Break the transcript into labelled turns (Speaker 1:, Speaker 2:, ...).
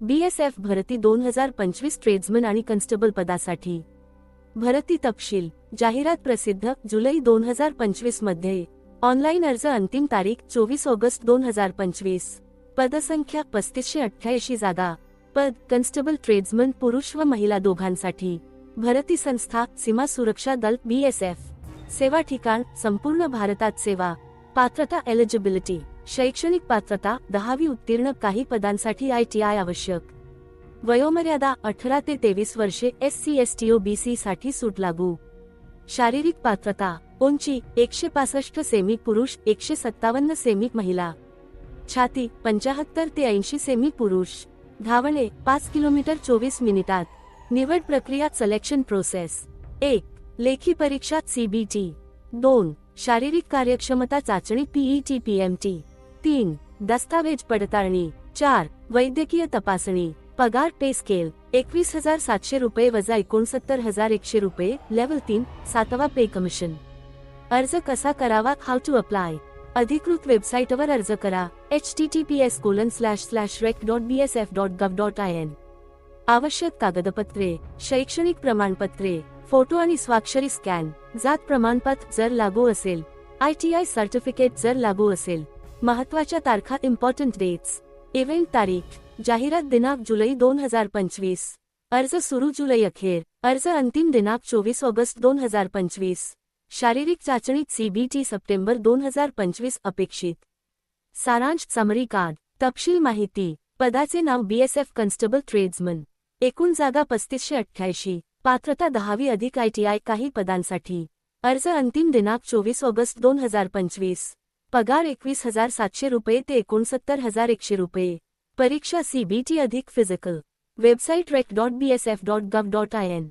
Speaker 1: BSF भरती दोन हजार पंचवीस ट्रेड्समन आणि कन्स्टेबल पदासाठी. भरती तपशील जाहिरात प्रसिद्ध जुलै दोन हजार पंचवीसमध्ये. ऑनलाईन अर्ज अंतिम तारीख चोवीस ऑगस्ट दोन हजार पंचवीस. पदसंख्या पस्तीसशे अठ्ठ्याऐंशी जागा. पद कन्स्टेबल ट्रेड्समन पुरुष व महिला दोघांसाठी. भरती संस्था सीमा सुरक्षा दल बीएसएफ सेवा ठिकाण संपूर्ण भारतात सेवा. पात्रता एलिजिबिलिटी शैक्षणिक पात्रता दहावी उत्तीर्ण काही पदांसाठी आय टी आय आवश्यक. वयोमर्यादा अठरा ते तेवीस वर्षे S C S T O B C साठी सूट लागू. शारीरिक पात्रता उंची एकशे पासष्ट सेमी पुरुष एकशे सत्तावन्न सेमी महिला छाती पंचाहत्तर ते ऐंशी सेमी पुरुष धावणे पाच किलोमीटर चोवीस मिनिटात. निवड प्रक्रिया सिलेक्शन प्रोसेस एक लेखी परीक्षा सीबीटी दोन शारीरिक कार्यक्षमता चाचणी पीईटी पीएमटी तीन दस्तावेज पडताळणी. चार वैद्यकीय तपासणी. पगार पे स्केल एकवीस हजार सातशे रुपये वजा एकोणसत्तर हजार एकशे रुपये लेवल तीन सातवा पे कमिशन अर्ज कसा करावा? हाऊ टू अप्लाय अधिकृत वेबसाईटवर अर्ज करा. H T T P S colon slash slash rec dot B S F dot gov dot I N आवश्यक कागदपत्रे शैक्षणिक प्रमाणपत्रे फोटो आणि स्वाक्षरी स्कॅन जात प्रमाणपत्र जर लागू असेल आय टी आय सर्टिफिकेट जर लागू असेल महत्त्वाच्या तारखा इम्पॉर्टंट डेट्स इव्हेंट तारीख जाहिरात दिनांक जुलै दोन हजार पंचवीस. अर्ज सुरू जुलै अखेर. अर्ज अंतिम दिनांक चोवीस ऑगस्ट दोन हजार पंचवीस. शारीरिक चाचणीत सीबीटी सप्टेंबर दोन हजार पंचवीस अपेक्षित. सारांश समरी कार्ड तपशील माहिती. पदाचे नाव बीएसएफ कन्स्टेबल ट्रेड्समन एकूण जागा पस्तीसशे अठ्ठ्याऐंशी. पात्रता दहावी अधिक आयटीआय काही पदांसाठी. अर्ज अंतिम दिनांक चोवीस ऑगस्ट दोन हजार पंचवीस. पगार एकवीस हजार सातशे रुपये ते एकोणसत्तर हजार एकशे रुपये. परीक्षा सीबीटी अधिक physical website rec dot B S F dot gov dot I N